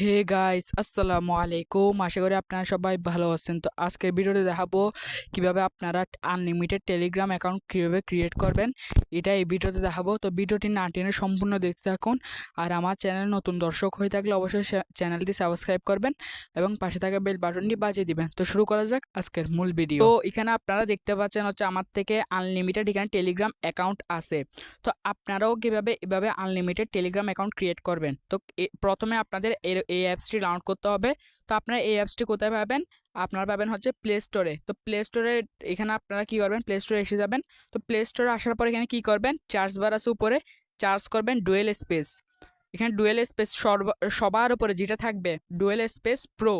Hey guys আসসালামু আলাইকুম আশা করি আপনারা সবাই ভালো আছেন। তো আজকের ভিডিওতে দেখাবো কীভাবে আপনারা আনলিমিটেড টেলিগ্রাম অ্যাকাউন্ট কীভাবে ক্রিয়েট করবেন। এটা এই ভিডিওতে দেখাবো। তো ভিডিওটি না টেনে সম্পূর্ণ দেখতে থাকুন। আর আমার চ্যানেল নতুন দর্শক হয়ে থাকলে অবশ্যই চ্যানেলটি সাবস্ক্রাইব করবেন এবং পাশে থাকা বেল বাটনটি বাজিয়ে দিবেন। তো শুরু করা যাক আজকের মূল ভিডিও। তো এখানে আপনারা দেখতে পাচ্ছেন হচ্ছে আমার থেকে আনলিমিটেড এখানে টেলিগ্রাম অ্যাকাউন্ট আছে। তো আপনারাও কীভাবে এভাবে আনলিমিটেড টেলিগ্রাম অ্যাকাউন্ট ক্রিয়েট করবেন? তো প্রথমে আপনাদের এই অ্যাপসটি ডাউনলোড করতে হবে। তো আপনারা এই অ্যাপসটি কোথায় পাবেন? আপনারা পাবেন হচ্ছে প্লে স্টোরে তো প্লে স্টোরে এখানে আপনারা কি করবেন? প্লে স্টোরে এসে যাবেন। তো প্লে স্টোরে আসার পর এখানে কি করবেন? চার্জ বার আছে উপরে। চার্জ করবেন ডুয়েল স্পেস এখানে ডুয়েল স্পেস সবার উপরে যেটা থাকবে ডুয়েল স্পেস প্রো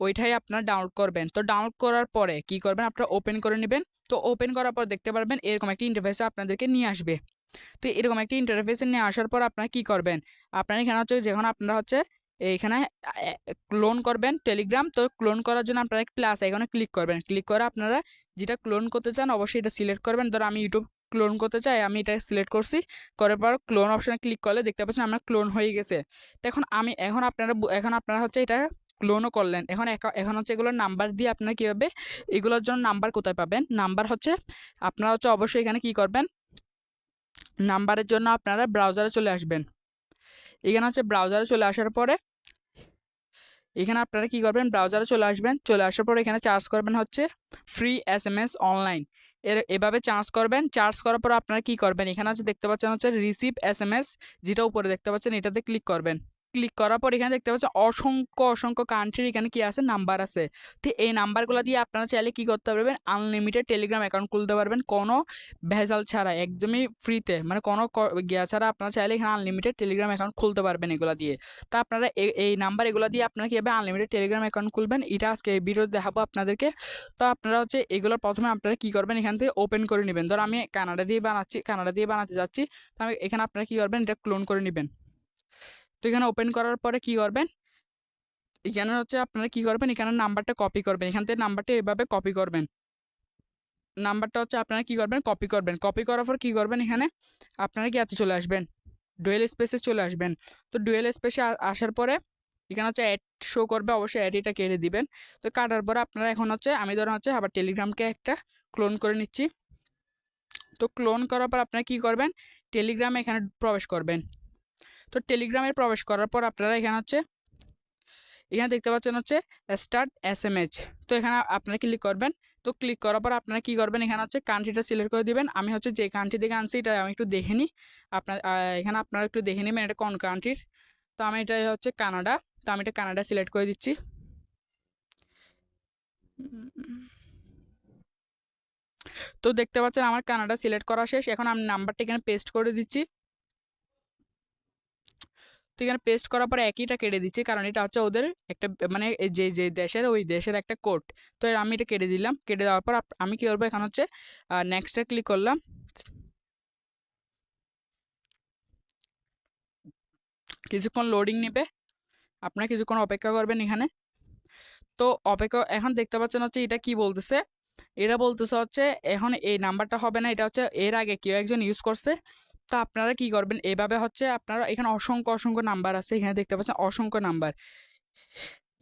ওইটাই আপনারা ডাউনলোড করবেন। তো ডাউনলোড করার পরে কি করবেন? আপনারা ওপেন করে নেবেন। তো ওপেন করার পর দেখতে পারবেন এরকম একটি ইন্টারফেসে আপনাদেরকে নিয়ে আসবে। তো এরকম একটি ইন্টারফেসে নিয়ে আসার পর আপনারা কি করবেন? আপনারা এখানে হচ্ছে যখন আপনারা হচ্ছে এইখানে ক্লোন করবেন টেলিগ্রাম তো ক্লোন করার জন্য আপনারা প্লাস এখানে ক্লিক করবেন। ক্লিক করে আপনারা যেটা ক্লোন করতে চান অবশ্যই এটা সিলেক্ট করবেন। ধরো আমি ইউটিউব ক্লোন করতে চাই, আমি এটা সিলেক্ট করছি, করার পর ক্লোন অপশনে ক্লিক করলে দেখতে পাচ্ছেন আমার ক্লোন হয়ে গেছে। এখন আমি, এখন আপনারা এখন আপনারা হচ্ছে এটা ক্লোনও করলেন। এখন এখন হচ্ছে এগুলোর নাম্বার দিয়ে আপনারা কীভাবে, এগুলোর জন্য নাম্বার কোথায় পাবেন? নাম্বার হচ্ছে, আপনারা হচ্ছে অবশ্যই এখানে কি করবেন? নাম্বারের জন্য আপনারা ব্রাউজারে চলে আসবেন। এখানে হচ্ছে ব্রাউজারে চলে আসার পরে, এখানে আপনারা কি করবেন? ব্রাউজারে চলে আসবেন, চলে আসার পরে এখানে চার্জ করবেন হচ্ছে free S M S online এর, এভাবে চার্জ করবেন চার্জ করার পর আপনারা কি করবেন? এখানে হচ্ছে দেখতে পাচ্ছেন হচ্ছে রিসিভ এস এম এস যেটা উপরে দেখতে পাচ্ছেন এটাতে ক্লিক করবেন। ক্লিক করার পর এখানে দেখতে পাচ্ছেন অসংখ্য অসংখ্য কান্ট্রির এখানে কি আছে? নাম্বার আছে। তো এই নাম্বারগুলো দিয়ে আপনারা চাইলে কি করতে পারবেন? আনলিমিটেড টেলিগ্রাম অ্যাকাউন্ট খুলতে পারবেন। কোনো ভেজাল ছাড়া, একদমই ফ্রিতে মানে কোনো গিয়া ছাড়া আপনারা চাইলে এখানে আনলিমিটেড টেলিগ্রাম অ্যাকাউন্ট খুলতে পারবেন এগুলো দিয়ে। তো আপনারা এই নাম্বার এগুলো দিয়ে আপনারা কীভাবে আনলিমিটেড টেলিগ্রাম অ্যাকাউন্ট খুলবেন? এটা আজকে এই ভিডিও দেখাবো আপনাদেরকে। তো আপনারা হচ্ছে এগুলো প্রথমে আপনারা কি করবেন? এখান থেকে ওপেন করে নেবেন। ধর আমি কানাডা দিয়ে বানাচ্ছি, কানাডা দিয়ে বানাতে যাচ্ছি। তো আমি এখানে আপনারা কি করবেন? এটা ক্লোন করে নেবেন। তো এখানে ওপেন করার পরে কি করবেন? এখানে হচ্ছে আপনারা কি করবেন? এখানে নাম্বারটা কপি করবেন। এখান থেকে নাম্বারটা এভাবে কপি করবেন। নাম্বারটা হচ্ছে আপনারা কি করবেন? কপি করবেন। কপি করার পর কি করবেন এখানে? আপনারা কি এত চলে আসবেন? ডুয়েল স্পেসে চলে আসবেন। তো ডুয়েল স্পেসে আসার পরে এখানে হচ্ছে অ্যাড শো করবে। অবশ্যই অ্যাড এটা কেটে দিবেন। তো কাটার পরে আপনারা এখন হচ্ছে, আমি ধরুন হচ্ছে আবার টেলিগ্রামকে একটা ক্লোন করে নিচ্ছি। তো ক্লোন করার পর আপনারা কি করবেন? টেলিগ্রামে এখানে প্রবেশ করবেন। তো টেলিগ্রামে প্রবেশ করার পর আপনারা এখানে হচ্ছে, এখানে দেখতে পাচ্ছেন হচ্ছে স্টার্ট এস এম এইচ তো এখানে আপনারা ক্লিক করবেন, তো ক্লিক করার পর আপনারা কি করবেন? এখানে হচ্ছে কান্ট্রিটা সিলেক্ট করে দিবেন। আমি হচ্ছে যে কান্ট্রি থেকে আনছি, এটা আমি একটু দেখে নিই আপনার এখানে আপনারা একটু দেখে নেবেন এটা কোন কান্ট্রির তো আমি এটা হচ্ছে কানাডা তো আমি এটা কানাডা সিলেক্ট করে দিচ্ছি। তো দেখতে পাচ্ছেন আমার কানাডা সিলেক্ট করা শেষ। এখন আমি নাম্বারটা এখানে পেস্ট করে দিচ্ছি। তো এখানে পেস্ট করার পরে একইটা কেটে দিচ্ছি। কারণ এটা হচ্ছে ওদের একটা মানে যে যে দেশের, ওই দেশের একটা কোড তো আমি এটা কেটে দিলাম। কেটে দেওয়ার পর আমি কি করব? এখানে হচ্ছে নেক্সটে ক্লিক করলাম। কিছুক্ষণ লোডিং নেবে। আপনারা কিছুক্ষণ অপেক্ষা করবেন এখানে। তো অপেক্ষা, এখন দেখতে পাচ্ছেন হচ্ছে এটা কি বলতেছে? এটা বলতেছে হচ্ছে, এখন এই নাম্বারটা হবে না। এটা হচ্ছে এর আগে কেউ একজন ইউজ করছে। তো আপনারা কি করবেন? এভাবে হচ্ছে আপনারা এখানে অসংখ্য অসংখ্য নাম্বার আছে। এখানে দেখতে পাচ্ছেন অসংখ্য নাম্বার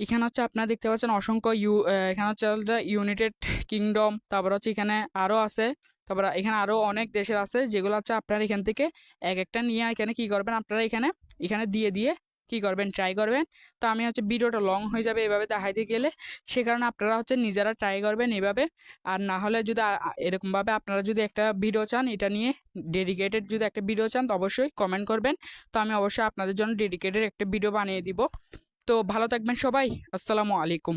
এখানে হচ্ছে আপনারা দেখতে পাচ্ছেন অসংখ্য ইউ এখানে হচ্ছে ইউনাইটেড কিংডম তারপর হচ্ছে এখানে আরও আছে। তারপর এখানে আরও অনেক দেশের আছে, যেগুলো হচ্ছে আপনারা এখান থেকে এক একটা নিয়ে এখানে কি করবেন? আপনারা এখানে এখানে দিয়ে দিয়ে কি করবেন? ট্রাই করবেন। তো আমি হচ্ছে ভিডিওটা লং হয়ে যাবে এভাবে দেখাইতে গেলে। সে কারণে আপনারা হচ্ছে নিজেরা ট্রাই করবেন এভাবে। আর না হলে যদি এরকমভাবে আপনারা যদি একটা ভিডিও চান, এটা নিয়ে ডেডিকেটেড যদি একটা ভিডিও চান, তো অবশ্যই কমেন্ট করবেন। তো আমি অবশ্যই আপনাদের জন্য ডেডিকেটেড একটা ভিডিও বানিয়ে দিব। তো ভালো থাকবেন সবাই। আসসালামু আলাইকুম।